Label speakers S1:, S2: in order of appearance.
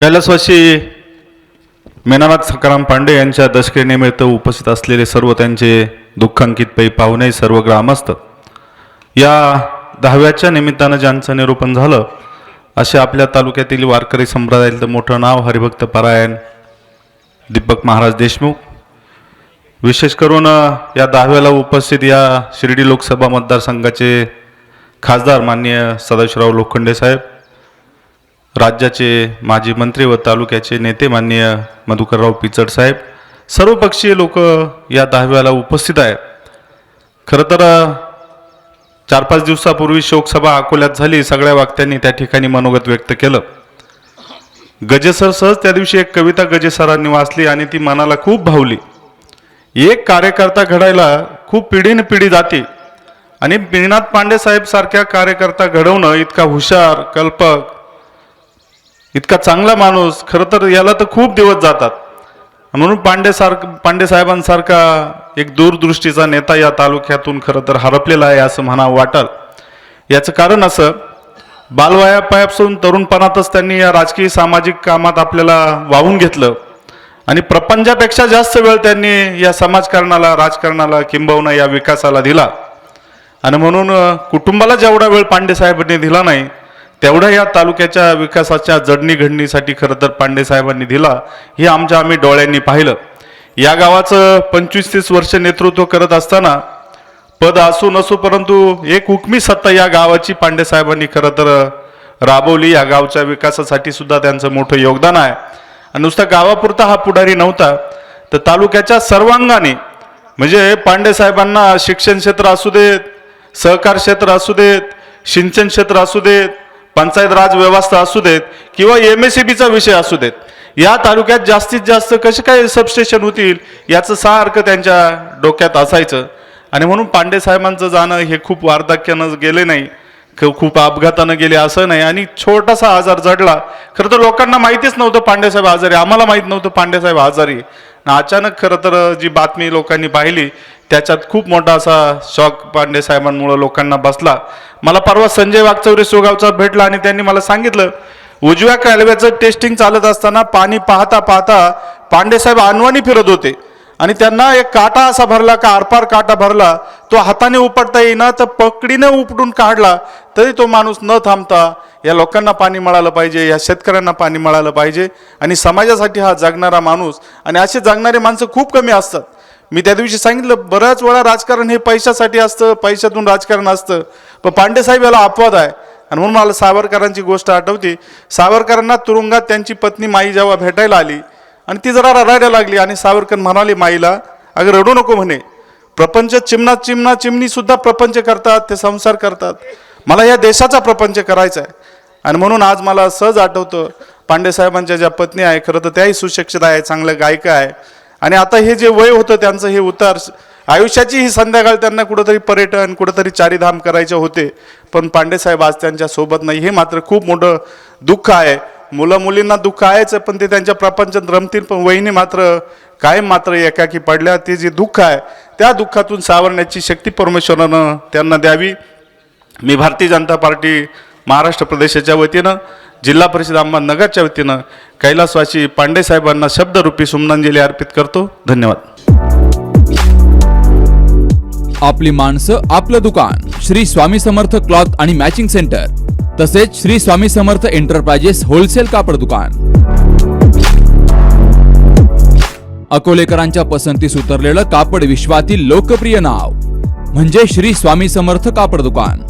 S1: कैलासवासी मेनानाथ सकाराम पांडे यांच्या दशकेनिमित्त उपस्थित असलेले सर्व त्यांचे दुःखांकित पै पाहुणे सर्व ग्रामस्थ या दहाव्याच्या निमित्तानं ज्यांचं निरूपण झालं असे आपल्या तालुक्यातील वारकरी संप्रदायातील मोठं नाव हरिभक्त पारायण दीपक महाराज देशमुख. विशेष करून या दहाव्याला उपस्थित या शिर्डी लोकसभा मतदारसंघाचे खासदार माननीय सदाशिवराव लोखंडे साहेब राज्याचे माजी मंत्री व तालुक्याचे नेते माननीय मधुकरराव पिचड साहेब सर्वपक्षीय लोक या दहाव्याला उपस्थित आहे खरं तर चार पाच दिवसापूर्वी शोकसभा अकोल्यात झाली सगळ्या वक्त्यांनी त्या ठिकाणी मनोगत व्यक्त केलं. गजेसर सहज त्या दिवशी एक कविता गजेसरांनी वाचली आणि ती मनाला खूप भावली. एक कार्यकर्ता घडायला खूप पिढीन पिढी जाते आणि पिनाथ पांडे साहेब सारख्या कार्यकर्ता घडवणं इतका हुशार कल्पक इतका चांगला माणूस खरं तर याला तर खूप दिवस जातात. म्हणून पांडेसारख पांडेसाहेबांसारखा एक दूरदृष्टीचा नेता या तालुक्यातून खरं तर हरपलेला आहे असं म्हणावं वाटल. याचं कारण असं बालवयापासून तरुणपणातच त्यांनी या राजकीय सामाजिक कामात आपल्याला वाहून घेतलं. आणि प्रपंचापेक्षा जास्त वेळ त्यांनी या समाजकारणाला राजकारणाला किंबहुना या विकासाला दिला. आणि म्हणून कुटुंबाला जेवढा वेळ पांडे साहेबांनी दिला नाही तेवढा या तालुक्याच्या विकासाच्या जडणीघडणीसाठी खरं तर पांडे साहेबांनी दिला हे आमच्या आम्ही डोळ्यांनी पाहिलं. या गावाचं पंचवीस तीस वर्ष नेतृत्व करत असताना पद असू नसू परंतु एक हुकमी सत्ता या गावाची पांडे साहेबांनी खरं तर राबवली. या गावच्या विकासासाठी सुद्धा त्यांचं मोठं योगदान आहे. आणि नुसता गावापुरता हा पुढारी नव्हता तर तालुक्याच्या सर्वांगाने म्हणजे पांडे साहेबांना शिक्षण क्षेत्र असू देत सहकार क्षेत्र असू देत सिंचन क्षेत्र असू देत पंचायत राज व्यवस्था असू देत किंवा एम एस सी बीचा विषय असू देत या तालुक्यात जास्तीत जास्त कसे काय सबस्टेशन होतील याचं सारखं त्यांच्या डोक्यात असायचं. आणि म्हणून पांडे साहेबांचं जाणं हे खूप वार्धक्यानं गेले नाही खूप अपघातानं गेले असं नाही. आणि छोटासा आजार जडला खरं तर लोकांना माहितीच नव्हतं पांडेसाहेब आजारी. आम्हाला माहीत नव्हतं पांडेसाहेब आजारी. अचानक खरं तर जी बातमी लोकांनी पाहिली त्याच्यात खूप मोठा असा शॉक पांडे साहेबांमुळं लोकांना बसला. मला परवा संजय वागचौरे सोगावचा भेटला आणि त्यांनी मला सांगितलं उजव्या कालव्याचं टेस्टिंग चालत असताना पाणी पाहता पाहता पांडेसाहेब अनवाणी फिरत होते आणि त्यांना एक काटा असा भरला का आरपार काटा भरला तो हाताने उपटता येईना तर पकडीने उपटून काढला तरी तो माणूस न थांबता या लोकांना पाणी मिळालं पाहिजे या शेतकऱ्यांना पाणी मिळालं पाहिजे आणि समाजासाठी हा जगणारा माणूस आणि असे जगणारे माणसं खूप कमी असतात. मी त्या दिवशी सांगितलं बऱ्याच वेळा राजकारण हे पैशासाठी असतं पैशातून राजकारण असतं. पण पांडेसाहेब याला अपवाद आहे. आणि म्हणून मला सावरकरांची गोष्ट आठवते. सावरकरांना तुरुंगात त्यांची पत्नी माई जेव्हा भेटायला आली आणि ती जरा रडायला लागली आणि सावरकर म्हणाले माईला अगं रडू नको म्हणे. प्रपंच चिमणा चिमणा चिमणीसुद्धा प्रपंच करतात ते संसार करतात. मला या देशाचा प्रपंच करायचा आहे. आणि म्हणून आज मला सहज आठवतं पांडेसाहेबांच्या ज्या पत्नी आहे खरं तर त्याही सुशिक्षित आहे चांगल्या गायिका आहे. आणि आता हे जे वय होतं त्यांचं हे उतार आयुष्याची ही संध्याकाळ त्यांना कुठंतरी पर्यटन कुठंतरी चारीधाम करायचे होते. पण पांडेसाहेब आज त्यांच्यासोबत नाही. हे मात्र खूप मोठं दुःख आहे. मुलं मुलींना दुःख आहेच पण ते त्यांच्या प्रपंचात रमतील. पण वहिनी मात्र कायम मात्र एकाकी पडल्या. ते जे दुःख आहे त्या दुःखातून सावरण्याची शक्ती परमेश्वरानं त्यांना द्यावी. मी भारतीय जनता पार्टी महाराष्ट्र प्रदेशाच्या वतीनं जिल्हा परिषद अहमदनगरच्या वतीनं कैलासवासी पांडेसाहेबांना शब्दरूपी सुमनांजली अर्पित करतो. धन्यवाद.
S2: आपली माणसं आपलं दुकान श्री स्वामी समर्थ क्लॉथ आणि मॅचिंग सेंटर तसेच श्री स्वामी समर्थ एंटरप्राइजेस होलसेल कापड दुकान. अकोलेकरांच्या पसंतीस उतरलेलं कापड विश्वातील लोकप्रिय नाव म्हणजे श्री स्वामी समर्थ कापड दुकान.